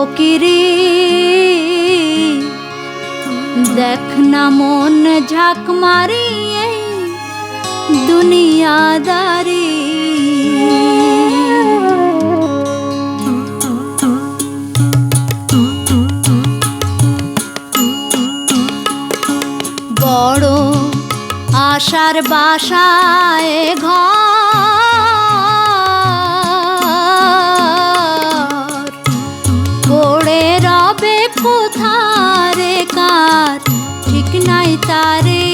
ফকিরি দেখ না মন ঝাঁক মারি এই দুনিয়াদারি। বড় আশার বাসায় ঘর তারে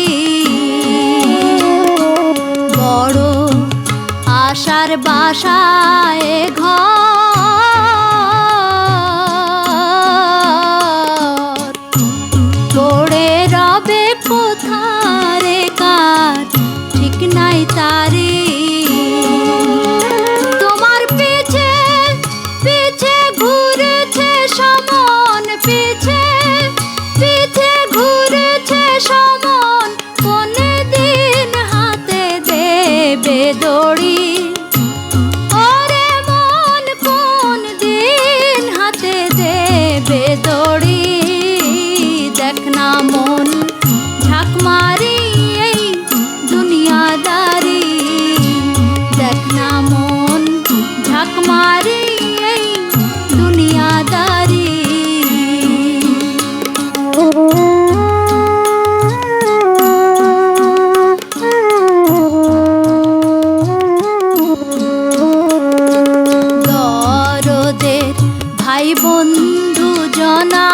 বড় আশার বাসায় ঘুরেছে ভাই বন্ধু জনা।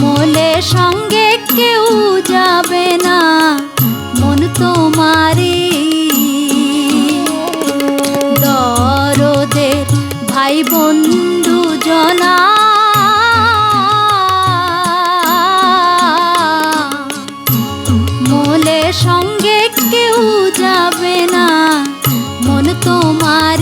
মোলে সঙ্গে কেউ যাবে না, মন তোমারি দরদের ভাই বন্ধু জনা। সঙ্গে কেউ তোমারি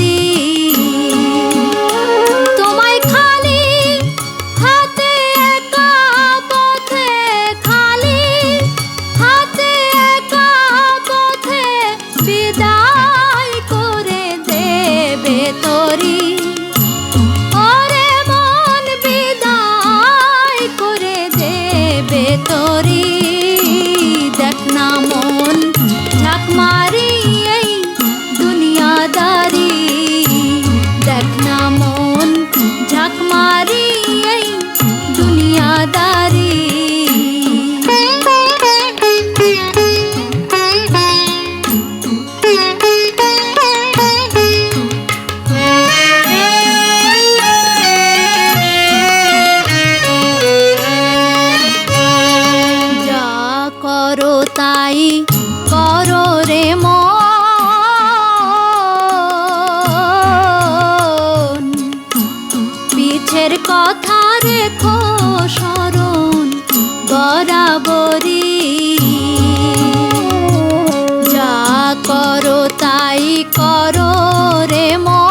ঝাঁক মারি এই দুনিয়াদারি। যা তাই কথা রেখো স্মরণ বরাবরি যা করো তাই করো রে মন।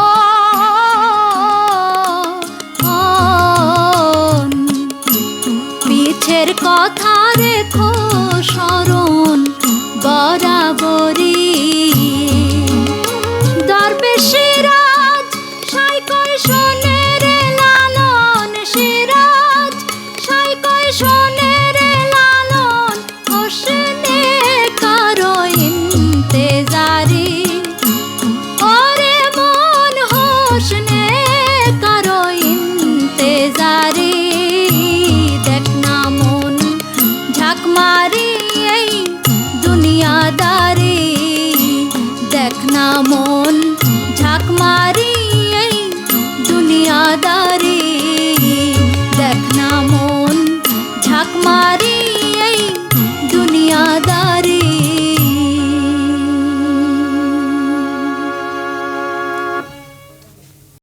পিছের কথা রেখো স্মরণ বরাবরি দর্বে দেখ না মন ঝাঁক মারি এই দুনিয়াদার।